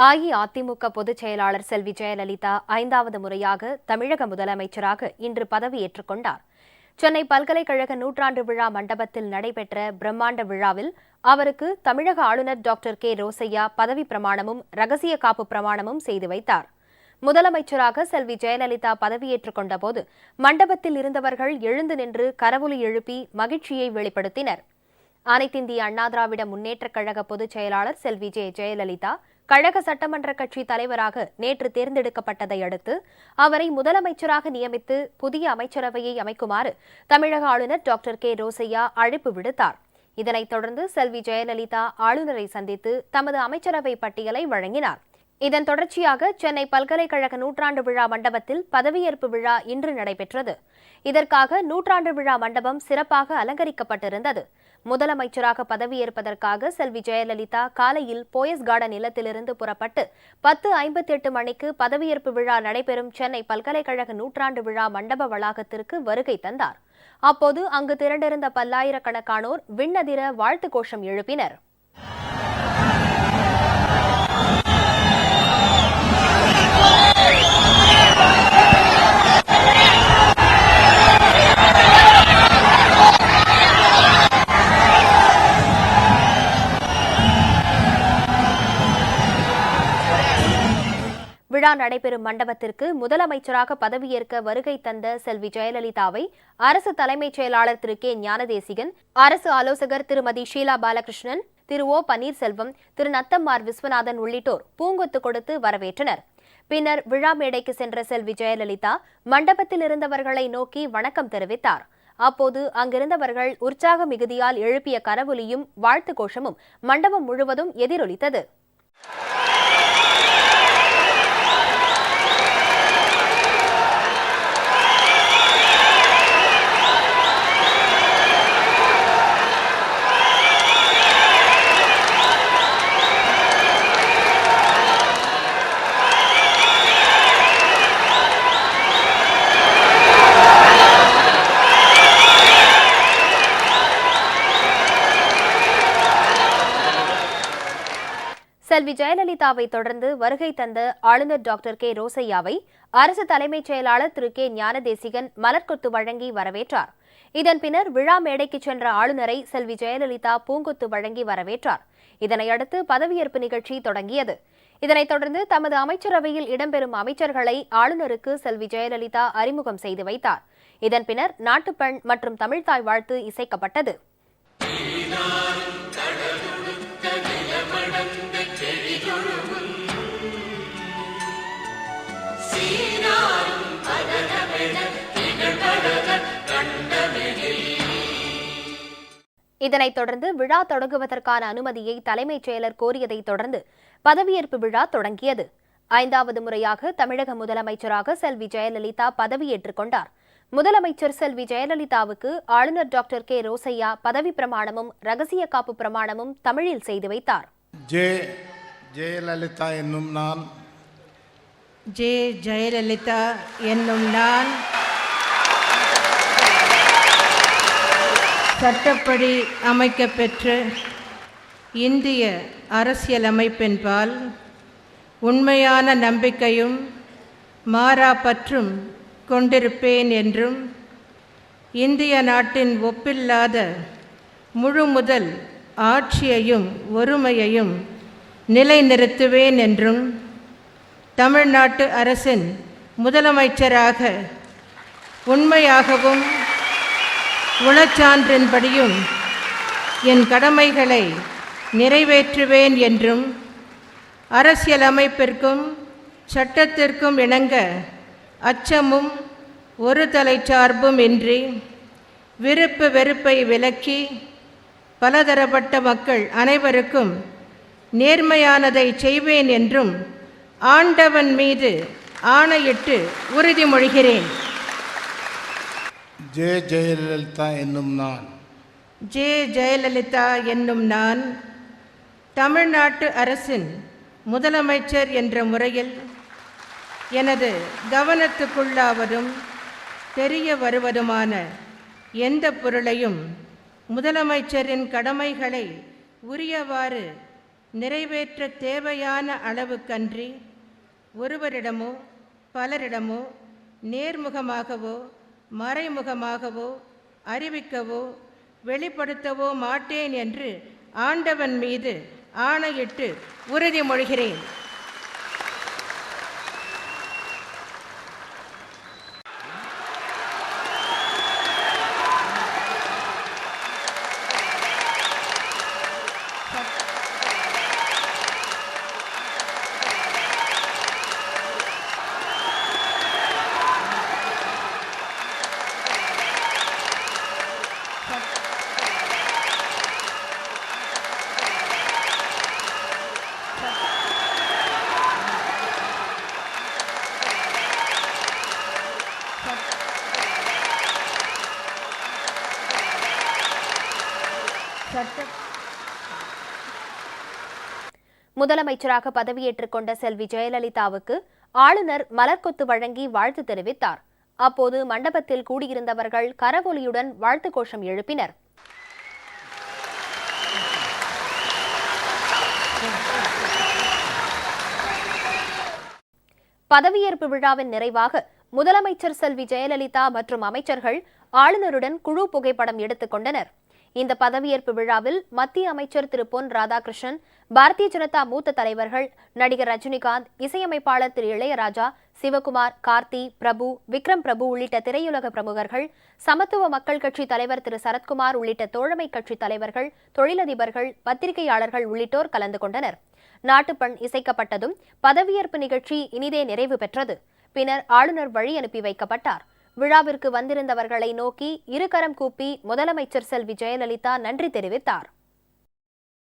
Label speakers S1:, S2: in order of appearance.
S1: அஇஅதிமுக பொதுச் செயலாளர் செல்வி ஜெயலலிதா ஐந்தாவது முறையாக தமிழக முதலமைச்சராக இன்று பதவியேற்றுக் கொண்டார். சென்னை பல்கலைக்கழக நூற்றாண்டு விழா மண்டபத்தில் நடைபெற்ற பிரம்மாண்ட விழாவில் அவருக்கு தமிழக ஆளுநர் டாக்டர் கே ரோசையா பதவி பிரமாணமும் ரகசிய காப்பு பிரமாணமும் செய்து வைத்தார். முதலமைச்சராக செல்வி ஜெயலலிதா பதவியேற்றுக் கொண்டபோது மண்டபத்தில் இருந்தவர்கள் எழுந்து நின்று கரவொலி எழுப்பி மகிழ்ச்சியை வெளிப்படுத்தினர். அனைத்திந்திய அண்ணா திராவிட முன்னேற்றக் கழக பொதுச் செயலாளர் செல்வி ஜே. ஜெயலலிதா கழக சட்டமன்ற கட்சி தலைவராக நேற்று தேர்ந்தெடுக்கப்பட்டதை அடுத்து அவரை முதலமைச்சராக நியமித்து புதிய அமைச்சரவையை அமைக்குமாறு தமிழக ஆளுநர் டாக்டர் கே. ரோசையா அழைப்பு விடுத்தார். இதனைத் தொடர்ந்து செல்வி ஜெயலலிதா ஆளுநரை சந்தித்து தமது அமைச்சரவை பட்டியலை வழங்கினார். இதன் தொடர்ச்சியாக சென்னை பல்கலைக்கழக நூற்றாண்டு விழா மண்டபத்தில் பதவியேற்பு விழா இன்று நடைபெற்றது. இதற்காக நூற்றாண்டு விழா மண்டபம் சிறப்பாக அலங்கரிக்கப்பட்டிருந்தது. முதலமைச்சராக பதவியேற்பதற்காக செல்வி ஜெயலலிதா காலையில் போயஸ் கார்டன் இல்லத்திலிருந்து புறப்பட்டு பத்து ஐம்பத்தி எட்டு மணிக்கு பதவியேற்பு விழா நடைபெறும் சென்னை பல்கலைக்கழக நூற்றாண்டு விழா மண்டப வளாகத்திற்கு வருகை தந்தார். அப்போது அங்கு திரண்டிருந்த பல்லாயிரக்கணக்கானோர் விண்ணதிர வாழ்த்து கோஷம் எழுப்பினர். விழா நடைபெறும் மண்டபத்திற்கு முதலமைச்சராக பதவியேற்க வருகை தந்த செல்வி ஜெயலலிதாவை அரசு தலைமைச் செயலாளர் திரு கே ஞானதேசிகன் அரசு ஆலோசகர் திருமதி ஷீலா பாலகிருஷ்ணன் திரு ஓ பன்னீர்செல்வம் திரு நத்தம்மார் விஸ்வநாதன் உள்ளிட்டோர் பூங்கொத்து கொடுத்து வரவேற்றனர். பின்னர் விழா மேடைக்கு சென்ற செல்வி ஜெயலலிதா மண்டபத்தில் இருந்தவர்களை நோக்கி வணக்கம் தெரிவித்தார். அப்போது அங்கிருந்தவர்கள் உற்சாக மிகுதியால் எழுப்பிய கரவொலியும் வாழ்த்து கோஷமும் மண்டபம் முழுவதும் எதிரொலித்தது. செல்வி ஜெயலலிதாவை தொடர்ந்து வருகை தந்த ஆளுநர் டாக்டர் கே ரோசையாவை அரசு தலைமைச் செயலாளர் திரு கே ஞானதேசிகன் மலர்கொத்து வழங்கி வரவேற்றார். இதன் பின்னர் விழா மேடைக்கு சென்ற ஆளுநரை செல்வி ஜெயலலிதா பூங்கொத்து வழங்கி வரவேற்றார். இதனையடுத்து பதவியேற்பு நிகழ்ச்சி தொடங்கியது. இதனைத் தொடர்ந்து தமது அமைச்சரவையில் இடம்பெறும் அமைச்சர்களை ஆளுநருக்கு செல்வி ஜெயலலிதா அறிமுகம் செய்து வைத்தார். இதன் பின்னர் நாட்டுப்பெண் மற்றும் தமிழ்தாய் வாழ்த்து இசைக்கப்பட்டது. இதனைத் தொடர்ந்து விழா தொடங்குவதற்கான அனுமதியை தலைமைச் செயலர் கோரியதைத் தொடர்ந்து பதவியேற்பு விழா தொடங்கியது. ஐந்தாவது முறையாக தமிழக முதலமைச்சராக செல்வி ஜெயலலிதா பதவியேற்றுக் கொண்டார். முதலமைச்சர் செல்வி ஜெயலலிதாவுக்கு ஆளுநர் டாக்டர் கே. ரோசையா பதவி பிரமாணமும் ரகசிய காப்பு பிரமாணமும் தமிழில் செய்து வைத்தார்.
S2: ஜே. ஜெயலலிதா என்னும் நான்.
S3: ஜே. ஜெயலலிதா என்னும் நான் சட்டப்படி அமைக்கப்பெற்ற இந்திய அரசியலமைப்பின்பால் உண்மையான நம்பிக்கையும் மாறா பற்றும் கொண்டிருப்பேன் என்றும் இந்திய நாட்டின் ஒப்பில்லாத முழு முதல் ஆட்சியையும் ஒருமையையும் நிலைநிறுத்துவேன் என்றும் தமிழ்நாட்டு அரசின் முதலமைச்சராக உண்மையாகவும் உளச்சான்றின்படியும் என் கடமைகளை நிறைவேற்றுவேன் என்றும் அரசியலமைப்பிற்கும் சட்டத்திற்கும் இணங்க அச்சமும் ஒரு தலைச்சார்பும் இன்றி விருப்பு வெறுப்பை விலக்கி பலதரப்பட்ட மக்கள் அனைவருக்கும் நேர்மையானதை செய்வேன் என்றும் ஆண்டவன் மீது ஆணையிட்டு உறுதிமொழிகிறேன்
S2: ஜே ஜெயலலிதா என்னும் நான்.
S3: ஜே ஜெயலலிதா என்னும் நான் தமிழ்நாட்டு அரசின் முதலமைச்சர் என்ற முறையில் எனது கவனத்துக்குள்ளாவதும் தெரிய வருவதுமான எந்த பொருளையும் முதலமைச்சரின் கடமைகளை உரியவாறு நிறைவேற்ற தேவையான அளவுக்கன்றி ஒருவரிடமோ பலரிடமோ நேர்முகமாகவோ மறைமுகமாகவோ அறிவிக்கவோ வெளிப்படுத்தவோ மாட்டேன் என்று ஆண்டவன் மீது ஆணையிட்டு உறுதிமொழிகிறேன்
S1: முதலமைச்சராக பதவியேற்றுக் கொண்ட செல்வி ஜெயலலிதாவுக்கு ஆளுநர் மலர்கொத்து வழங்கி வாழ்த்து தெரிவித்தார். அப்போது மண்டபத்தில் கூடியிருந்தவர்கள் கரவொலியுடன் வாழ்த்து கோஷம் எழுப்பினர். பதவியேற்பு விழாவின் நிறைவாக முதலமைச்சர் செல்வி ஜெயலலிதா மற்றும் அமைச்சர்கள் ஆளுநருடன் குழு புகைப்படம் எடுத்துக் கொண்டனர். இந்த பதவியேற்பு விழாவில் மத்திய அமைச்சர் திரு. பொன் ராதாகிருஷ்ணன் பாரதிய ஜனதா மூத்த தலைவர்கள் நடிகர் ரஜினிகாந்த் இசையமைப்பாளர் திரு. இளையராஜா சிவகுமார் கார்த்தி பிரபு விக்ரம் பிரபு உள்ளிட்ட திரையுலக பிரமுகர்கள் சமத்துவ மக்கள் கட்சி தலைவர் திரு. சரத்குமார் உள்ளிட்ட தோழமை கட்சி தலைவர்கள் தொழிலதிபர்கள் பத்திரிகையாளர்கள் உள்ளிட்டோர் கலந்து கொண்டனர். நாட்டுப்பண் இசைக்கப்பட்டதும் பதவியேற்பு நிகழ்ச்சி இனிதே நிறைவு பெற்றது. பின்னர் ஆளுநர் வழி அனுப்பி வைக்கப்பட்டார். விழாவிற்கு வந்திருந்தவர்களை நோக்கி இருகரம் கூப்பி முதலமைச்சர் செல்வி ஜெயலலிதா நன்றி தெரிவித்தார்.